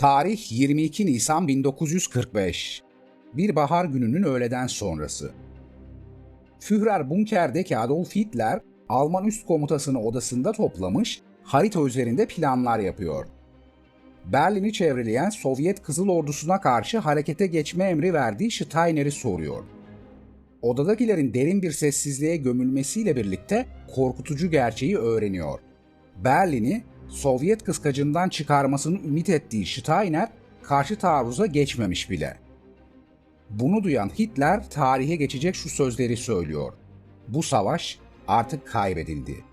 Tarih 22 Nisan 1945. Bir bahar gününün öğleden sonrası. Führer bunkerdeki Adolf Hitler, Alman üst komutasını odasında toplamış, harita üzerinde planlar yapıyor. Berlin'i çevreleyen Sovyet Kızıl Ordusu'na karşı harekete geçme emri verdiği Steiner'i soruyor. Odadakilerin derin bir sessizliğe gömülmesiyle birlikte korkutucu gerçeği öğreniyor. Berlin'i Sovyet kıskacından çıkarmasını ümit ettiği Steiner karşı taarruza geçmemiş bile. Bunu duyan Hitler tarihe geçecek şu sözleri söylüyor. Bu savaş artık kaybedildi.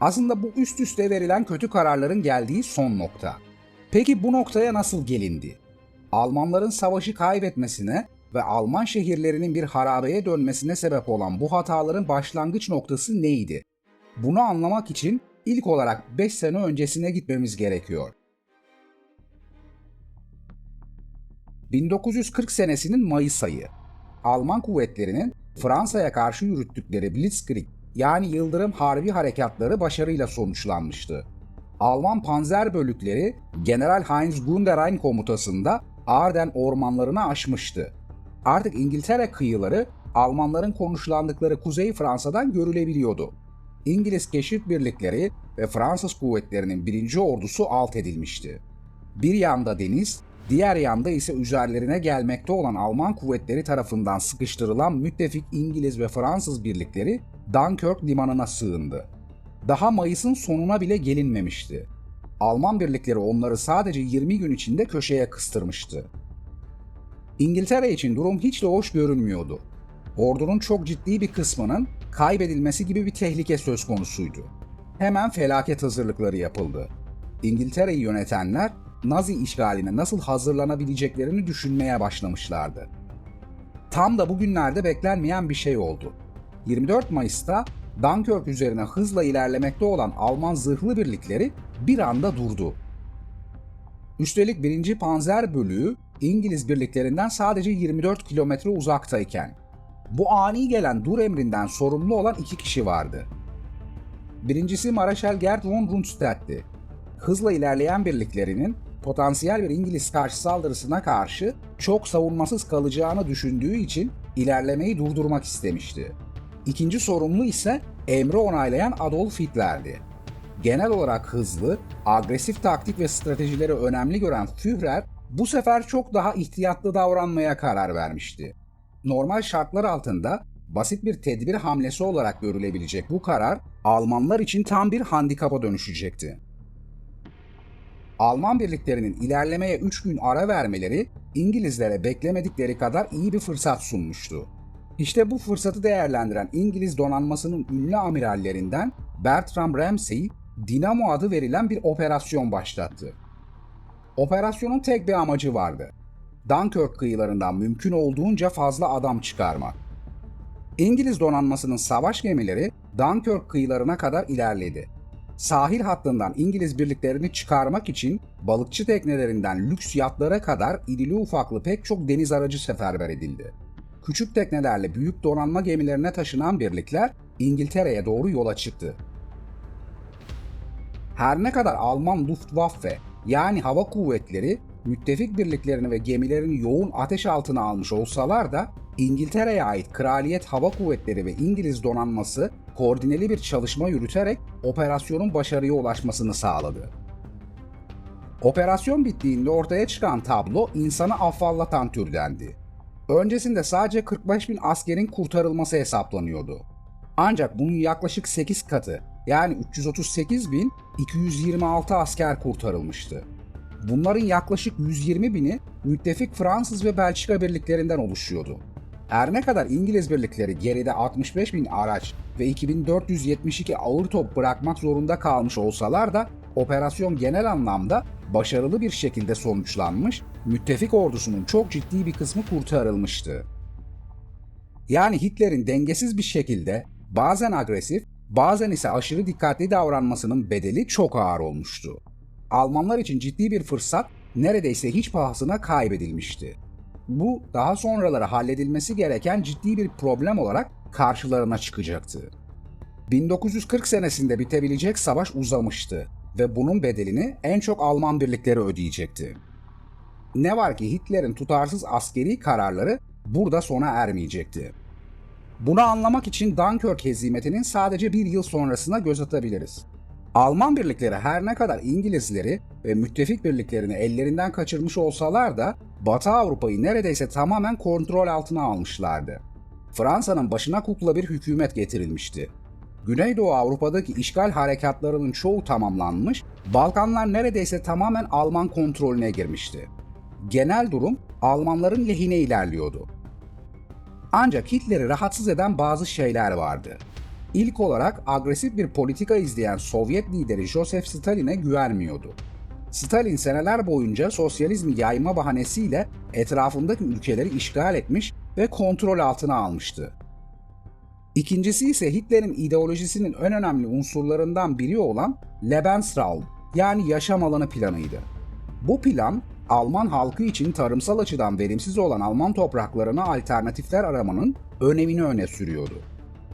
Aslında bu üst üste verilen kötü kararların geldiği son nokta. Peki bu noktaya nasıl gelindi? Almanların savaşı kaybetmesine ve Alman şehirlerinin bir harabeye dönmesine sebep olan bu hataların başlangıç noktası neydi? Bunu anlamak için ilk olarak 5 sene öncesine gitmemiz gerekiyor. 1940 senesinin Mayıs ayı. Alman kuvvetlerinin Fransa'ya karşı yürüttükleri Blitzkrieg yani Yıldırım Harbi harekatları başarıyla sonuçlanmıştı. Alman panzer bölükleri General Heinz Gunderein komutasında Arden ormanlarını aşmıştı. Artık İngiltere kıyıları Almanların konuşlandıkları Kuzey Fransa'dan görülebiliyordu. İngiliz keşif birlikleri ve Fransız kuvvetlerinin birinci ordusu alt edilmişti. Bir yanda deniz, diğer yanda ise üzerlerine gelmekte olan Alman kuvvetleri tarafından sıkıştırılan müttefik İngiliz ve Fransız birlikleri Dunkirk limanına sığındı. Daha Mayıs'ın sonuna bile gelinmemişti. Alman birlikleri onları sadece 20 gün içinde köşeye kıstırmıştı. İngiltere için durum hiç de hoş görünmüyordu. Ordunun çok ciddi bir kısmının kaybedilmesi gibi bir tehlike söz konusuydu. Hemen felaket hazırlıkları yapıldı. İngiltere'yi yönetenler Nazi işgaline nasıl hazırlanabileceklerini düşünmeye başlamışlardı. Tam da bugünlerde beklenmeyen bir şey oldu. 24 Mayıs'ta Dunkirk üzerine hızla ilerlemekte olan Alman zırhlı birlikleri bir anda durdu. Üstelik 1. Panzer Bölüğü İngiliz birliklerinden sadece 24 kilometre uzaktayken bu ani gelen dur emrinden sorumlu olan iki kişi vardı. Birincisi Mareşal Gerd von Rundstedt'ti. Hızla ilerleyen birliklerinin potansiyel bir İngiliz karşı saldırısına karşı çok savunmasız kalacağını düşündüğü için ilerlemeyi durdurmak istemişti. İkinci sorumlu ise emri onaylayan Adolf Hitler'di. Genel olarak hızlı, agresif taktik ve stratejileri önemli gören Führer bu sefer çok daha ihtiyatlı davranmaya karar vermişti. Normal şartlar altında basit bir tedbir hamlesi olarak görülebilecek bu karar Almanlar için tam bir handikapa dönüşecekti. Alman birliklerinin ilerlemeye 3 gün ara vermeleri İngilizlere beklemedikleri kadar iyi bir fırsat sunmuştu. İşte bu fırsatı değerlendiren İngiliz donanmasının ünlü amirallerinden Bertram Ramsay, Dinamo adı verilen bir operasyon başlattı. Operasyonun tek bir amacı vardı. Dunkirk kıyılarından mümkün olduğunca fazla adam çıkarmak. İngiliz donanmasının savaş gemileri Dunkirk kıyılarına kadar ilerledi. Sahil hattından İngiliz birliklerini çıkarmak için balıkçı teknelerinden lüks yatlara kadar irili ufaklı pek çok deniz aracı seferber edildi. Küçük teknelerle büyük donanma gemilerine taşınan birlikler İngiltere'ye doğru yola çıktı. Her ne kadar Alman Luftwaffe yani hava kuvvetleri müttefik birliklerini ve gemilerini yoğun ateş altına almış olsalar da İngiltere'ye ait Kraliyet Hava Kuvvetleri ve İngiliz donanması koordineli bir çalışma yürüterek operasyonun başarıya ulaşmasını sağladı. Operasyon bittiğinde ortaya çıkan tablo insanı afallatan türdendi. Öncesinde sadece 45 bin askerin kurtarılması hesaplanıyordu. Ancak bunun yaklaşık 8 katı yani 338 bin 226 asker kurtarılmıştı. Bunların yaklaşık 120 bini müttefik Fransız ve Belçika birliklerinden oluşuyordu. Her ne kadar İngiliz birlikleri geride 65 bin araç ve 2472 ağır top bırakmak zorunda kalmış olsalar da operasyon genel anlamda başarılı bir şekilde sonuçlanmış, müttefik ordusunun çok ciddi bir kısmı kurtarılmıştı. Yani Hitler'in dengesiz bir şekilde bazen agresif, bazen ise aşırı dikkatli davranmasının bedeli çok ağır olmuştu. Almanlar için ciddi bir fırsat neredeyse hiç pahasına kaybedilmişti. Bu daha sonraları halledilmesi gereken ciddi bir problem olarak karşılarına çıkacaktı. 1940 senesinde bitebilecek savaş uzamıştı. ve bunun bedelini en çok Alman birlikleri ödeyecekti. Ne var ki Hitler'in tutarsız askeri kararları burada sona ermeyecekti. Bunu anlamak için Dunkirk hezimetinin sadece bir yıl sonrasına göz atabiliriz. Alman birlikleri her ne kadar İngilizleri ve müttefik birliklerini ellerinden kaçırmış olsalar da Batı Avrupa'yı neredeyse tamamen kontrol altına almışlardı. Fransa'nın başına kukla bir hükümet getirilmişti. Güneydoğu Avrupa'daki işgal harekatlarının çoğu tamamlanmış, Balkanlar neredeyse tamamen Alman kontrolüne girmişti. Genel durum Almanların lehine ilerliyordu. Ancak Hitler'i rahatsız eden bazı şeyler vardı. İlk olarak agresif bir politika izleyen Sovyet lideri Joseph Stalin'e güvenmiyordu. Stalin seneler boyunca sosyalizmi yayma bahanesiyle etrafındaki ülkeleri işgal etmiş ve kontrol altına almıştı. İkincisi ise Hitler'in ideolojisinin en önemli unsurlarından biri olan Lebensraum yani yaşam alanı planıydı. Bu plan Alman halkı için tarımsal açıdan verimsiz olan Alman topraklarına alternatifler aramanın önemini öne sürüyordu.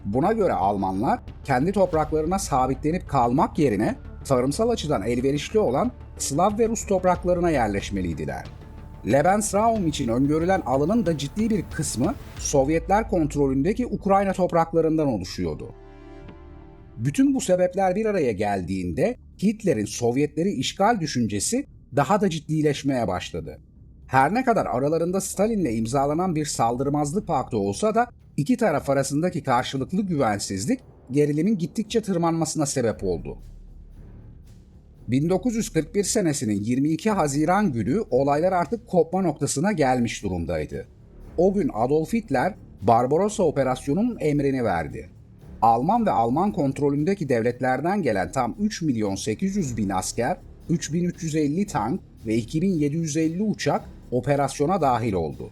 Buna göre Almanlar kendi topraklarına sabitlenip kalmak yerine tarımsal açıdan elverişli olan Slav ve Rus topraklarına yerleşmeliydiler. Lebensraum için öngörülen alanın da ciddi bir kısmı Sovyetler kontrolündeki Ukrayna topraklarından oluşuyordu. Bütün bu sebepler bir araya geldiğinde Hitler'in Sovyetleri işgal düşüncesi daha da ciddileşmeye başladı. Her ne kadar aralarında Stalin'le imzalanan bir saldırmazlık paktı olsa da iki taraf arasındaki karşılıklı güvensizlik gerilimin gittikçe tırmanmasına sebep oldu. 1941 senesinin 22 Haziran günü olaylar artık kopma noktasına gelmiş durumdaydı. O gün Adolf Hitler Barbarossa operasyonunun emrini verdi. Alman ve Alman kontrolündeki devletlerden gelen tam 3 milyon 800 bin asker, 3350 tank ve 2750 uçak operasyona dahil oldu.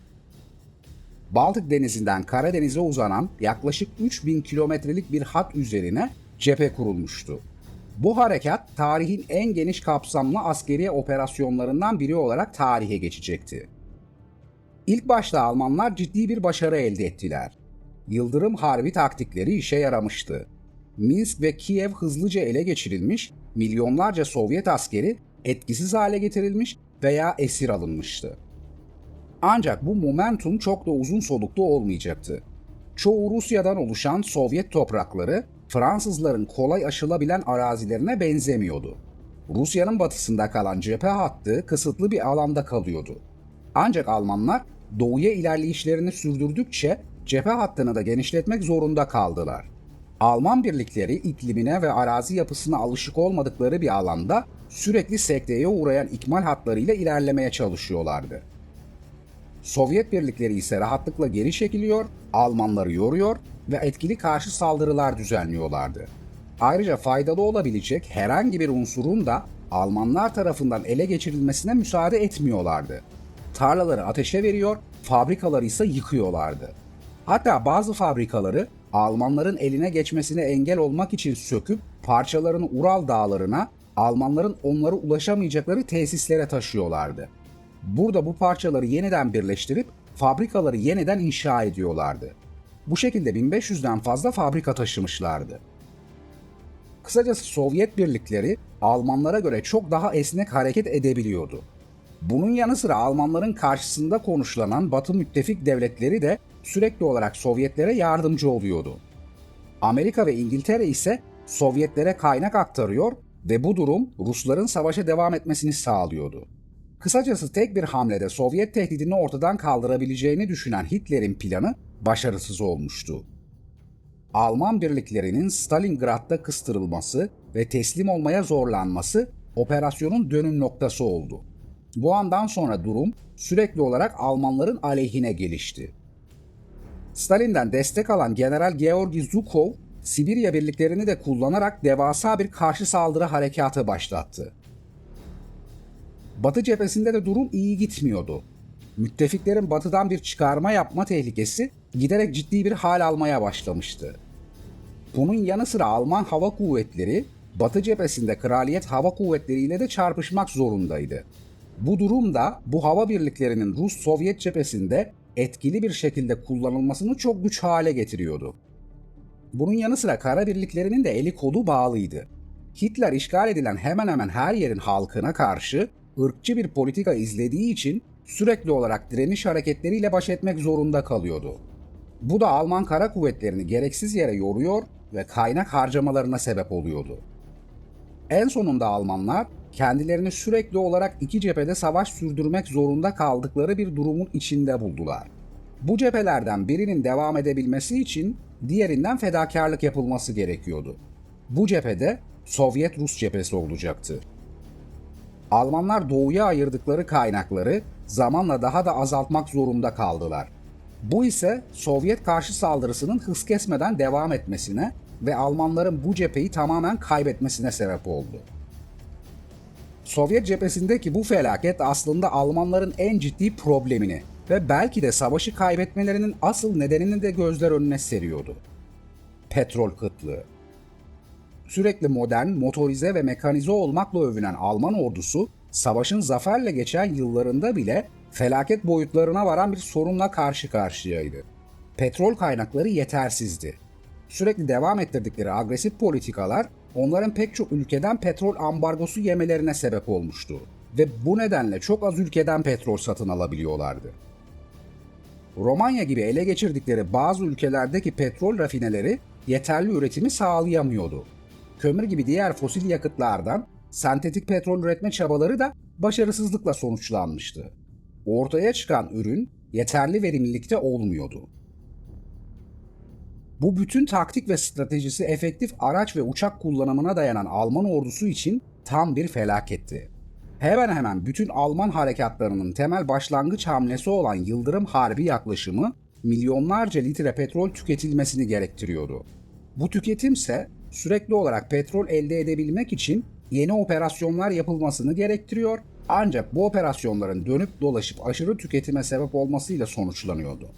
Baltık Denizi'nden Karadeniz'e uzanan yaklaşık 3000 kilometrelik bir hat üzerine cephe kurulmuştu. Bu harekat tarihin en geniş kapsamlı askeri operasyonlarından biri olarak tarihe geçecekti. İlk başta Almanlar ciddi bir başarı elde ettiler. Yıldırım Harbi taktikleri işe yaramıştı. Minsk ve Kiev hızlıca ele geçirilmiş, milyonlarca Sovyet askeri etkisiz hale getirilmiş veya esir alınmıştı. Ancak bu momentum çok da uzun soluklu olmayacaktı. Çoğu Rusya'dan oluşan Sovyet toprakları Fransızların kolay aşılabilen arazilerine benzemiyordu. Rusya'nın batısında kalan cephe hattı kısıtlı bir alanda kalıyordu. Ancak Almanlar doğuya ilerleyişlerini sürdürdükçe cephe hattını da genişletmek zorunda kaldılar. Alman birlikleri iklimine ve arazi yapısına alışık olmadıkları bir alanda sürekli sekteye uğrayan ikmal hatlarıyla ilerlemeye çalışıyorlardı. Sovyet birlikleri ise rahatlıkla geri çekiliyor, Almanları yoruyor ve etkili karşı saldırılar düzenliyorlardı. Ayrıca faydalı olabilecek herhangi bir unsurun da Almanlar tarafından ele geçirilmesine müsaade etmiyorlardı. Tarlaları ateşe veriyor, fabrikaları ise yıkıyorlardı. Hatta bazı fabrikaları Almanların eline geçmesine engel olmak için söküp parçalarını Ural dağlarına, Almanların onları ulaşamayacakları tesislere taşıyorlardı. Burada bu parçaları yeniden birleştirip fabrikaları yeniden inşa ediyorlardı. Bu şekilde 1500'den fazla fabrika taşımışlardı. Kısacası Sovyet birlikleri Almanlara göre çok daha esnek hareket edebiliyordu. Bunun yanı sıra Almanların karşısında konuşlanan Batı müttefik devletleri de sürekli olarak Sovyetlere yardımcı oluyordu. Amerika ve İngiltere ise Sovyetlere kaynak aktarıyor ve bu durum Rusların savaşa devam etmesini sağlıyordu. Kısacası tek bir hamlede Sovyet tehdidini ortadan kaldırabileceğini düşünen Hitler'in planı başarısız olmuştu. Alman birliklerinin Stalingrad'da kıstırılması ve teslim olmaya zorlanması operasyonun dönüm noktası oldu. Bu andan sonra durum sürekli olarak Almanların aleyhine gelişti. Stalin'den destek alan General Georgi Zhukov, Sibirya birliklerini de kullanarak devasa bir karşı saldırı harekatı başlattı. Batı cephesinde de durum iyi gitmiyordu. Müttefiklerin batıdan bir çıkarma yapma tehlikesi giderek ciddi bir hal almaya başlamıştı. Bunun yanı sıra Alman hava kuvvetleri Batı cephesinde Kraliyet Hava Kuvvetleri ile de çarpışmak zorundaydı. Bu durum da bu hava birliklerinin Rus-Sovyet cephesinde etkili bir şekilde kullanılmasını çok güç hale getiriyordu. Bunun yanı sıra kara birliklerinin de eli kolu bağlıydı. Hitler işgal edilen hemen hemen her yerin halkına karşı ırkçı bir politika izlediği için sürekli olarak direniş hareketleriyle baş etmek zorunda kalıyordu. Bu da Alman kara kuvvetlerini gereksiz yere yoruyor ve kaynak harcamalarına sebep oluyordu. En sonunda Almanlar kendilerini sürekli olarak iki cephede savaş sürdürmek zorunda kaldıkları bir durumun içinde buldular. Bu cephelerden birinin devam edebilmesi için diğerinden fedakarlık yapılması gerekiyordu. Bu cephede Sovyet-Rus cephesi olacaktı. Almanlar doğuya ayırdıkları kaynakları zamanla daha da azaltmak zorunda kaldılar. Bu ise Sovyet karşı saldırısının hız kesmeden devam etmesine ve Almanların bu cepheyi tamamen kaybetmesine sebep oldu. Sovyet cephesindeki bu felaket aslında Almanların en ciddi problemini ve belki de savaşı kaybetmelerinin asıl nedenini de gözler önüne seriyordu. Petrol kıtlığı. Sürekli modern, motorize ve mekanize olmakla övünen Alman ordusu, savaşın zaferle geçen yıllarında bile felaket boyutlarına varan bir sorunla karşı karşıyaydı. Petrol kaynakları yetersizdi. Sürekli devam ettirdikleri agresif politikalar onların pek çok ülkeden petrol ambargosu yemelerine sebep olmuştu ve bu nedenle çok az ülkeden petrol satın alabiliyorlardı. Romanya gibi ele geçirdikleri bazı ülkelerdeki petrol rafineleri yeterli üretimi sağlayamıyordu. Kömür gibi diğer fosil yakıtlardan sentetik petrol üretme çabaları da başarısızlıkla sonuçlanmıştı. Ortaya çıkan ürün yeterli verimlilikte olmuyordu. Bu bütün taktik ve stratejisi efektif araç ve uçak kullanımına dayanan Alman ordusu için tam bir felaketti. Hemen hemen bütün Alman harekatlarının temel başlangıç hamlesi olan Yıldırım Harbi yaklaşımı milyonlarca litre petrol tüketilmesini gerektiriyordu. Bu tüketimse sürekli olarak petrol elde edebilmek için yeni operasyonlar yapılmasını gerektiriyor ancak bu operasyonların dönüp dolaşıp aşırı tüketime sebep olmasıyla sonuçlanıyordu.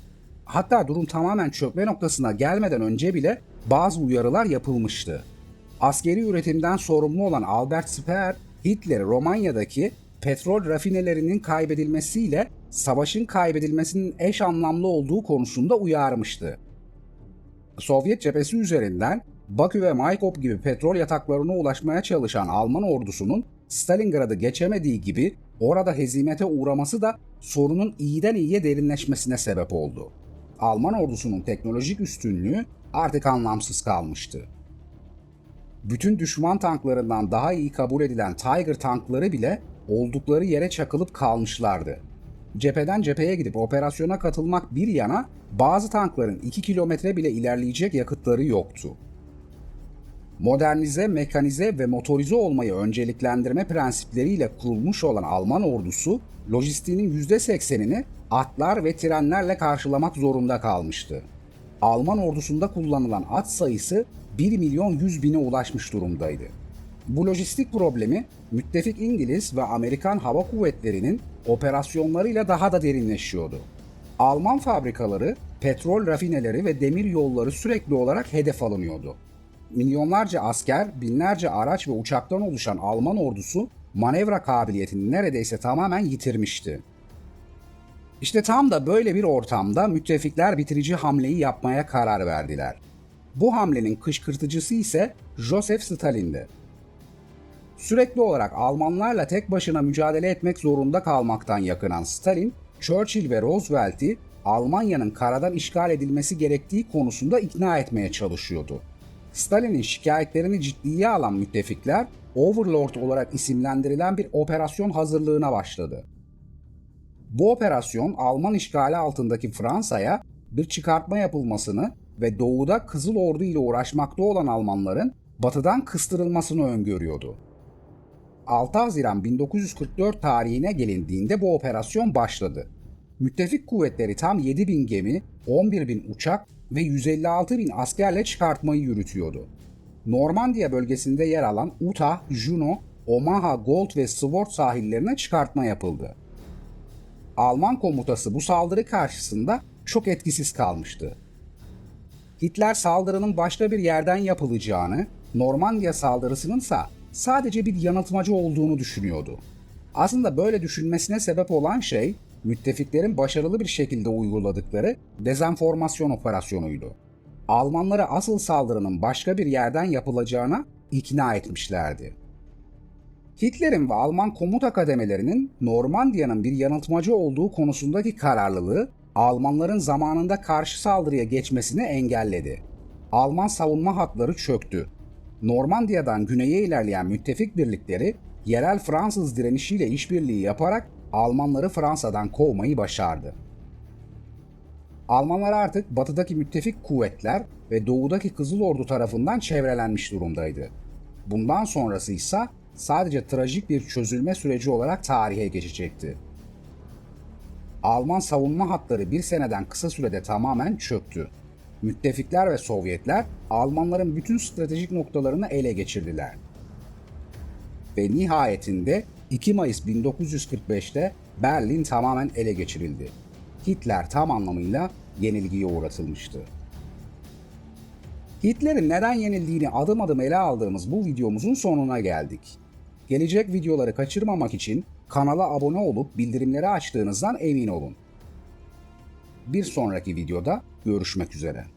Hatta durum tamamen çökme noktasına gelmeden önce bile bazı uyarılar yapılmıştı. Askeri üretimden sorumlu olan Albert Speer, Hitler'i Romanya'daki petrol rafinelerinin kaybedilmesiyle savaşın kaybedilmesinin eş anlamlı olduğu konusunda uyarmıştı. Sovyet cephesi üzerinden Bakü ve Maykop gibi petrol yataklarına ulaşmaya çalışan Alman ordusunun Stalingrad'ı geçemediği gibi orada hezimete uğraması da sorunun iyiden iyiye derinleşmesine sebep oldu. Alman ordusunun teknolojik üstünlüğü artık anlamsız kalmıştı. Bütün düşman tanklarından daha iyi kabul edilen Tiger tankları bile oldukları yere çakılıp kalmışlardı. Cepheden cepheye gidip operasyona katılmak bir yana bazı tankların 2 kilometre bile ilerleyecek yakıtları yoktu. Modernize, mekanize ve motorize olmayı önceliklendirme prensipleriyle kurulmuş olan Alman ordusu, lojistiğinin %80'ini atlar ve trenlerle karşılamak zorunda kalmıştı. Alman ordusunda kullanılan at sayısı 1 milyon 100 bine ulaşmış durumdaydı. Bu lojistik problemi müttefik İngiliz ve Amerikan hava kuvvetlerinin operasyonlarıyla daha da derinleşiyordu. Alman fabrikaları, petrol rafineleri ve demir yolları sürekli olarak hedef alınıyordu. Milyonlarca asker, binlerce araç ve uçaktan oluşan Alman ordusu manevra kabiliyetini neredeyse tamamen yitirmişti. İşte tam da böyle bir ortamda müttefikler bitirici hamleyi yapmaya karar verdiler. Bu hamlenin kışkırtıcısı ise Joseph Stalin'di. Sürekli olarak Almanlarla tek başına mücadele etmek zorunda kalmaktan yakınan Stalin, Churchill ve Roosevelt'i Almanya'nın karadan işgal edilmesi gerektiği konusunda ikna etmeye çalışıyordu. Stalin'in şikayetlerini ciddiye alan müttefikler, Overlord olarak isimlendirilen bir operasyon hazırlığına başladı. Bu operasyon Alman işgali altındaki Fransa'ya bir çıkartma yapılmasını ve doğuda Kızıl Ordu ile uğraşmakta olan Almanların batıdan kıstırılmasını öngörüyordu. 6 Haziran 1944 tarihine gelindiğinde bu operasyon başladı. Müttefik kuvvetleri tam 7 bin gemi, 11 bin uçak ve 156 bin askerle çıkartmayı yürütüyordu. Normandiya bölgesinde yer alan Utah, Juno, Omaha, Gold ve Sword sahillerine çıkartma yapıldı. Alman komutası bu saldırı karşısında çok etkisiz kalmıştı. Hitler saldırının başka bir yerden yapılacağını, Normandiya saldırısının ise sadece bir yanıltmacı olduğunu düşünüyordu. Aslında böyle düşünmesine sebep olan şey müttefiklerin başarılı bir şekilde uyguladıkları dezenformasyon operasyonuydu. Almanlara asıl saldırının başka bir yerden yapılacağına ikna etmişlerdi. Hitler'in ve Alman komuta kademelerinin Normandiya'nın bir yanıltmacı olduğu konusundaki kararlılığı Almanların zamanında karşı saldırıya geçmesini engelledi. Alman savunma hatları çöktü. Normandiya'dan güneye ilerleyen müttefik birlikleri yerel Fransız direnişiyle işbirliği yaparak Almanları Fransa'dan kovmayı başardı. Almanlar artık batıdaki müttefik kuvvetler ve doğudaki Kızıl Ordu tarafından çevrelenmiş durumdaydı. Bundan sonrası ise sadece trajik bir çözülme süreci olarak tarihe geçecekti. Alman savunma hatları bir seneden kısa sürede tamamen çöktü. Müttefikler ve Sovyetler Almanların bütün stratejik noktalarını ele geçirdiler. Ve nihayetinde 2 Mayıs 1945'te Berlin tamamen ele geçirildi. Hitler tam anlamıyla yenilgiye uğratılmıştı. Hitler'in neden yenildiğini adım adım ele aldığımız bu videomuzun sonuna geldik. Gelecek videoları kaçırmamak için kanala abone olup bildirimleri açtığınızdan emin olun. Bir sonraki videoda görüşmek üzere.